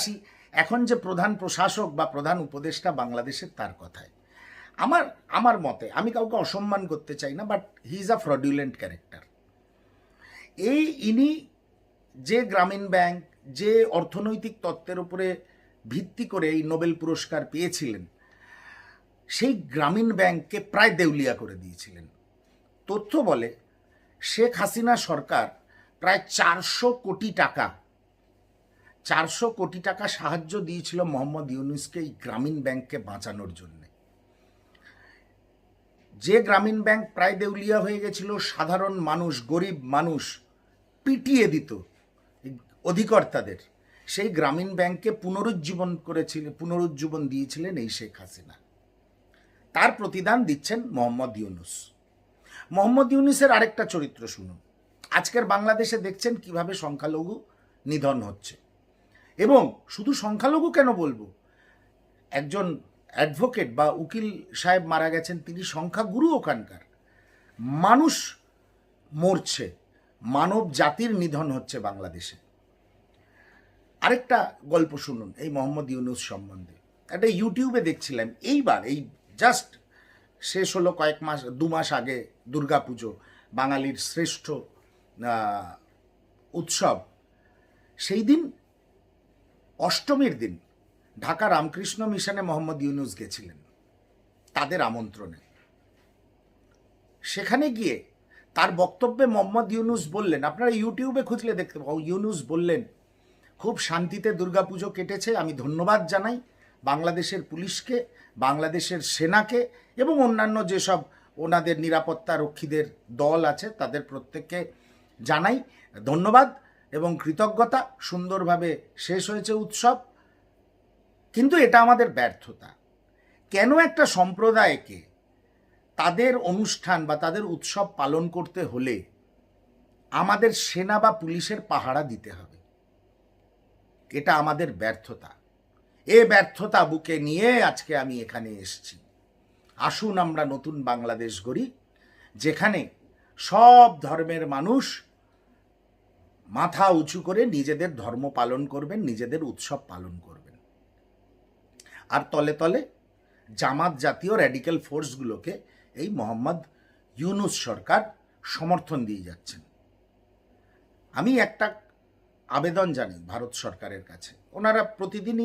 আসি এখন যে প্রধান প্রশাসক বা প্রধান উপদেষ্টা বাংলাদেশের, তার কথায় আমার আমার মতে, আমি কাউকে অসম্মান করতে চাই না but he is a fraudulent character এই ইনি যে গ্রামীণ ব্যাংক, যে অর্থনৈতিক তত্ত্বের উপরে ভিত্তি করে এই নোবেল পুরস্কার পেয়েছিলেন, সেই গ্রামীণ ব্যাংককে প্রায় দেউলিয়া করে দিয়েছিলেন। তথ্য বলে, শেখ হাসিনা সরকার প্রায় চারশো কোটি টাকা চারশো কোটি টাকা সাহায্য দিয়েছিল মোহাম্মদ ইউনুসকে এই গ্রামীণ ব্যাংককে বাঁচানোর জন্য। যে গ্রামীণ ব্যাংক প্রায় দেউলিয়া হয়ে গেছিল, সাধারণ মানুষ, গরিব মানুষ পিটিয়ে দিত অধিকর্তাদের। সেই গ্রামীণ ব্যাংককে পুনরুজ্জীবন করেছিল, পুনরুজ্জীবন দিয়েছিলেন এই শেখ হাসিনা। তার প্রতিদান দিচ্ছেন মোহাম্মদ ইউনুস। মোহাম্মদ ইউনুসের আরেকটা চরিত্র শুনুন। আজকের বাংলাদেশে দেখছেন কীভাবে সংখ্যালঘু নিধন হচ্ছে। এবং শুধু সংখ্যালঘু কেন বলব? একজন অ্যাডভোকেট বা উকিল সাহেব মারা গেছেন, তিনি সংখ্যাগুরু ওখানকার। মানুষ মরছে, মানব জাতির নিধন হচ্ছে বাংলাদেশে। আরেকটা গল্প শুনুন, এই মোহাম্মদ ইউনুস সম্বন্ধে। একটা ইউটিউবে দেখছিলাম, এইবার, এই জাস্ট শেষ হলো কয়েক মাস, দু মাস আগে দুর্গাপুজো, বাঙালির শ্রেষ্ঠ উৎসব। সেই দিন অষ্টমীর দিন ঢাকা রামকৃষ্ণ মিশনে মোহাম্মদ ইউনুস গেছিলেন। তাদের আমন্ত্রণে। সেখানে গিয়ে তার বক্তব্যে মোহাম্মদ ইউনুস বললেন, আপনারা ইউটিউবে খুঁজলে দেখতে পাবো, ইউনুস বললেন, খুব শান্তিতে দুর্গাপুজো কেটেছে, আমি ধন্যবাদ জানাই বাংলাদেশের পুলিশকে, বাংলাদেশের সেনাকে এবং অন্যান্য যেসব ওনাদের নিরাপত্তা রক্ষীদের দল আছে, তাদের প্রত্যেককে জানাই ধন্যবাদ। এবং কৃতজ্ঞতা সুন্দরভাবে শেষ হয়েছে উৎসব। কিন্তু এটা আমাদের ব্যর্থতা। কেন একটা সম্প্রদায়কে তাদের অনুষ্ঠান বা তাদের উৎসব পালন করতে হলে আমাদের সেনা বা পুলিশের পাহারা দিতে হবে? এটা আমাদের ব্যর্থতা। এ ব্যর্থতা বুকে নিয়ে আজকে আমি এখানে এসেছি। আসুন আমরা নতুন বাংলাদেশ গড়ি, যেখানে সব ধর্মের মানুষ মাথা উঁচু করে নিজেদের ধর্ম পালন করবেন, নিজেদের উৎসব পালন করবেন। আর তলে তলে জামাত জাতীয় র্যাডিক্যাল ফোর্সগুলোকে এই মোহাম্মদ ইউনুস সরকার সমর্থন দিয়ে যাচ্ছেন। আমি একটা আবেদন জানি ভারত সরকারের কাছে। ওনারা প্রতিদিনই